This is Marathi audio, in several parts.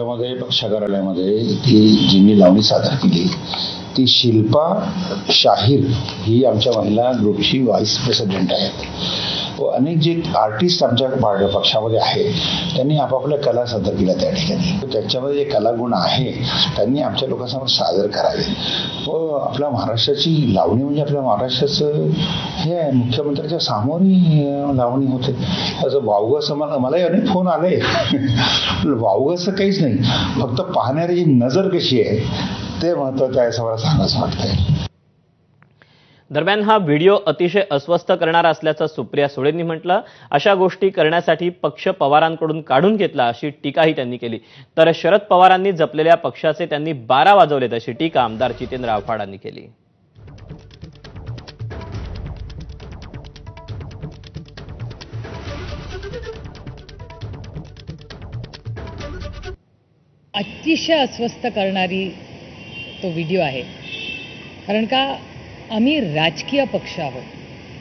आमच्यामध्ये पक्ष कार्यालयामध्ये ती जिनी लावणी सादर केली. ती शिल्पा शाहीर ही आमच्या महिला ग्रुपची व्हाईस प्रेसिडेंट आहेत. हो, अनेक जे आर्टिस्ट आमच्या पा- पक्षामध्ये आहेत त्यांनी आपापल्या कला सादर केल्या त्या ठिकाणी. त्यांच्यामध्ये जे कलागुण आहे त्यांनी आमच्या लोकांसमोर सादर करावे. व आपल्या महाराष्ट्राची लावणी म्हणजे आपल्या महाराष्ट्राचं हे आहे मुख्यमंत्र्याच्या सामोरही लावणी होते. असं वावगं मला मलाही अनेक फोन आले. वावगं असं काहीच नाही. फक्त पाहणाऱ्याची नजर कशी आहे ते महत्वाचं आहे असं मला सांगायचं वाटतंय. दरम्यान हा व्हिडिओ अतिशय अस्वस्थ करणारा असल्याचं सुप्रिया सुळेंनी म्हटलं. अशा गोष्टी करण्यासाठी पक्ष पवारांकडून काढून घेतला अशी टीकाही त्यांनी केली. तर शरद पवारांनी जपलेल्या पक्षाचे त्यांनी बारा वाजवलेत अशी टीका आमदार जितेंद्र आव्हाडांनी केली. अतिशय अस्वस्थ करणारी तो व्हिडिओ आहे. कारण का? आम्ही राजकीय पक्ष आहोत.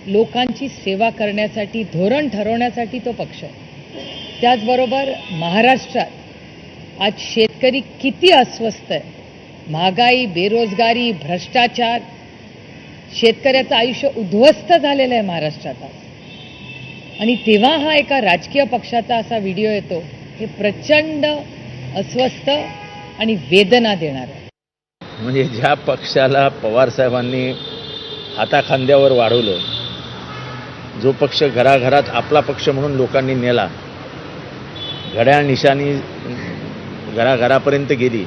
लोकांची सेवा करण्यासाठी धोरण ठरवण्यासाठी तो पक्ष. आहे त्याचबरोबर महाराष्ट्रात आज शेतकरी किती अस्वस्थ आहे. महागाई बेरोजगारी भ्रष्टाचार शेतकऱ्याचं आयुष्य उद्ध्वस्त झालेलं आहे महाराष्ट्रात आज. आणि तेव्हा हा एका राजकीय पक्षाचा असा व्हिडिओ येतो हे प्रचंड अस्वस्थ आणि वेदना देणार. आहे म्हणजे ज्या पक्षाला पवारसाहेबांनी हाताखांद्यावर वाढवलं. जो पक्ष घराघरात आपला पक्ष म्हणून लोकांनी नेला घड्याळ निशाणी घराघरापर्यंत गेली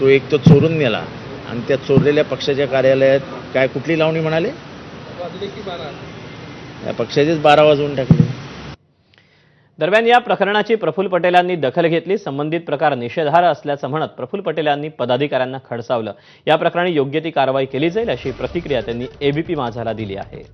तो एक तो चोरून नेला. आणि त्या चोरलेल्या पक्षाच्या कार्यालयात काय कुठली लावणी म्हणाले? या पक्षाचेच बारा वाजवून टाकले. दरम्यान या प्रकरणाची प्रफुल्ल पटेलांनी दखल घेतली. संबंधित प्रकार निषेधार्ह असल्याचं म्हणत प्रफुल्ल पटेलांनी पदाधिकाऱ्यांना खडसावलं. या प्रकरणी योग्य ती कारवाई केली जाईल अशी प्रतिक्रिया त्यांनी एबीपी माझाला दिली आहे.